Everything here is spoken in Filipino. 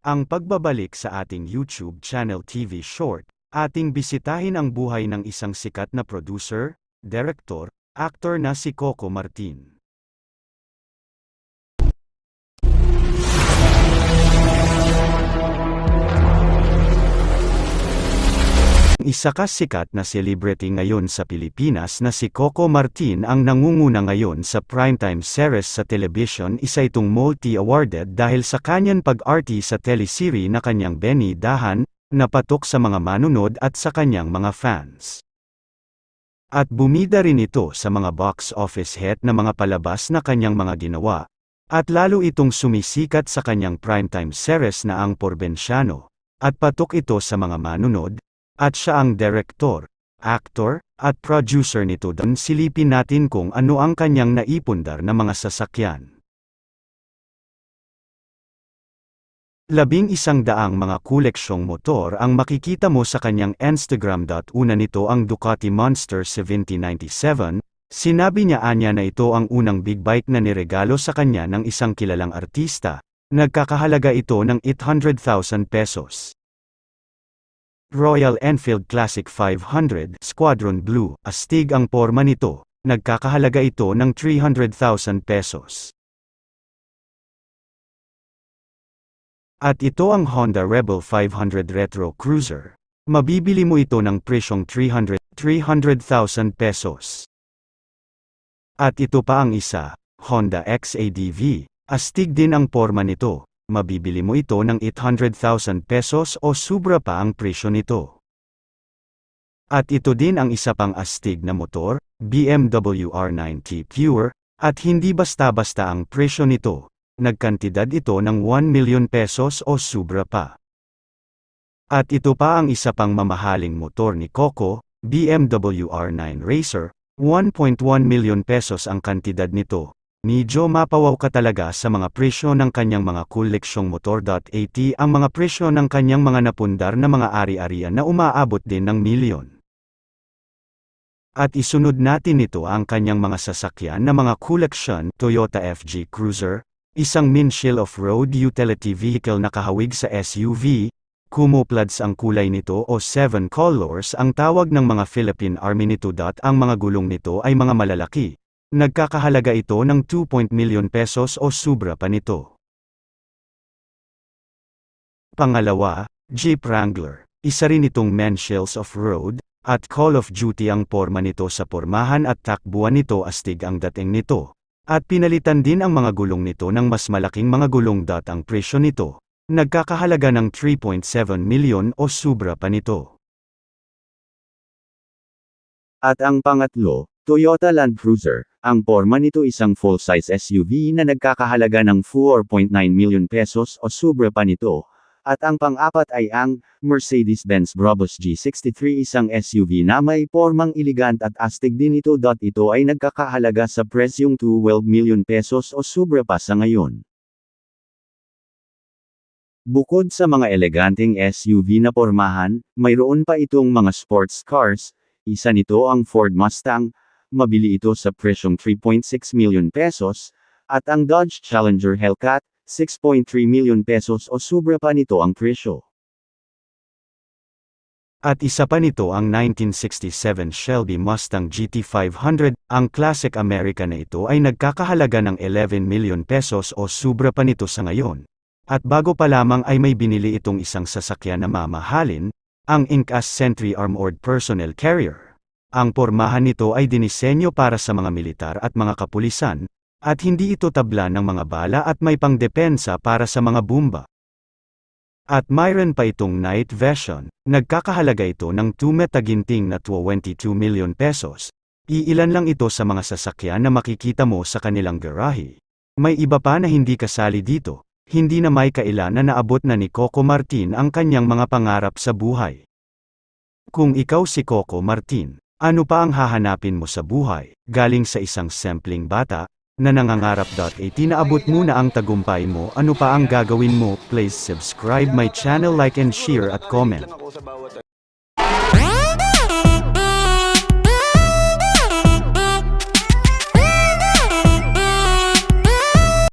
Ang pagbabalik sa ating YouTube channel TV Short, ating bisitahin ang buhay ng isang sikat na producer, director, actor na si Coco Martin. Isa ka sikat na celebrity ngayon sa Pilipinas na si Coco Martin ang nangunguna ngayon sa primetime series sa television isa itong multi-awarded dahil sa kanyang pag-arty sa teleserye na kanyang Benny Dahan, na patok sa mga manunod at sa kanyang mga fans. At bumida rin ito sa mga box office hit na mga palabas na kanyang mga ginawa, at lalo itong sumisikat sa kanyang primetime series na ang Porbensyano, at patok ito sa mga manunod, at siya ang director, actor, at producer nito doon silipin natin kung ano ang kanyang naipundar na mga sasakyan. Labing isang daang mga koleksyong motor ang makikita mo sa kanyang Instagram. Una nito ang Ducati Monster 1797, sinabi niya anya na ito ang unang big bike na niregalo sa kanya ng isang kilalang artista, nagkakahalaga ito ng 800,000 pesos. Royal Enfield Classic 500 Squadron Blue, astig ang porma nito, nagkakahalaga ito ng 300,000 pesos. At ito ang Honda Rebel 500 Retro Cruiser. Mabibili mo ito ng presyong 300 300,000 pesos. At ito pa ang isa, Honda XADV. Astig din ang porma nito. Mabibili mo ito ng 800,000 pesos o sobra pa ang presyo nito. At ito din ang isa pang astig na motor, BMW R9T Pure, at hindi basta-basta ang presyo nito, nagkantidad ito ng 1 million pesos o sobra pa. At ito pa ang isa pang mamahaling motor ni Coco, BMW R9 Racer, 1.1 million pesos ang kantidad nito. Medyo mapawaw ka talaga sa mga presyo ng kanyang mga koleksyong motor.at ang mga presyo ng kanyang mga napundar na mga ari-arian na umaabot din ng milyon. At isunod natin ito ang kanyang mga sasakyan na mga koleksyon Toyota FG Cruiser, Isang Minshil off-road utility vehicle na kahawig sa SUV, kumoplads ang kulay nito o 7 colors ang tawag ng mga Philippine Army nito. Ang mga gulong nito ay mga malalaki. Nagkakahalaga ito ng 2. milyon pesos o sobra pa nito. Pangalawa, Jeep Wrangler. Isa rin itong Menshills off-road, at Call of Duty ang porma nito sa pormahan at takbuhan nito astig ang dating nito. At pinalitan din ang mga gulong nito ng mas malaking mga gulong. Ang presyo nito, nagkakahalaga ng 3.7 milyon o sobra pa nito. At ang pangatlo, Toyota Land Cruiser. Ang porma nito isang full-size SUV na nagkakahalaga ng 4.9 million pesos o sobra pa nito, at ang pang-apat ay ang Mercedes-Benz Brabus G63 isang SUV na may formang elegant at astig din ito. Ito ay nagkakahalaga sa presyong 12 million pesos o sobra pa sa ngayon. Bukod sa mga eleganteng SUV na pormahan, mayroon pa itong mga sports cars, isa nito ang Ford Mustang, mabili ito sa presyong 3.6 million pesos, at ang Dodge Challenger Hellcat, 6.3 million pesos o sobra pa nito ang presyo. At isa pa nito ang 1967 Shelby Mustang GT500, ang classic American na ito ay nagkakahalaga ng 11 million pesos o sobra pa nito sa ngayon. At bago pa lamang ay may binili itong isang sasakyan na mamahalin, ang Incas Sentry Armored Personnel Carrier. Ang pormahan nito ay dinisenyo para sa mga militar at mga kapulisan, at hindi ito tabla ng mga bala at may pangdepensa para sa mga bomba. At mayroon pa itong night version, nagkakahalaga ito ng 2 metaginting na 22 million pesos. Iilan lang ito sa mga sasakyan na makikita mo sa kanilang garahe. May iba pa na hindi kasali dito, hindi na may kailan na naabot na ni Coco Martin ang kanyang mga pangarap sa buhay. Kung ikaw si Coco Martin, ano pa ang hahanapin mo sa buhay, galing sa isang sampling bata, na nangangarap. Itinaabot mo na ang tagumpay mo, ano pa ang gagawin mo? Please subscribe my channel like and share at comment.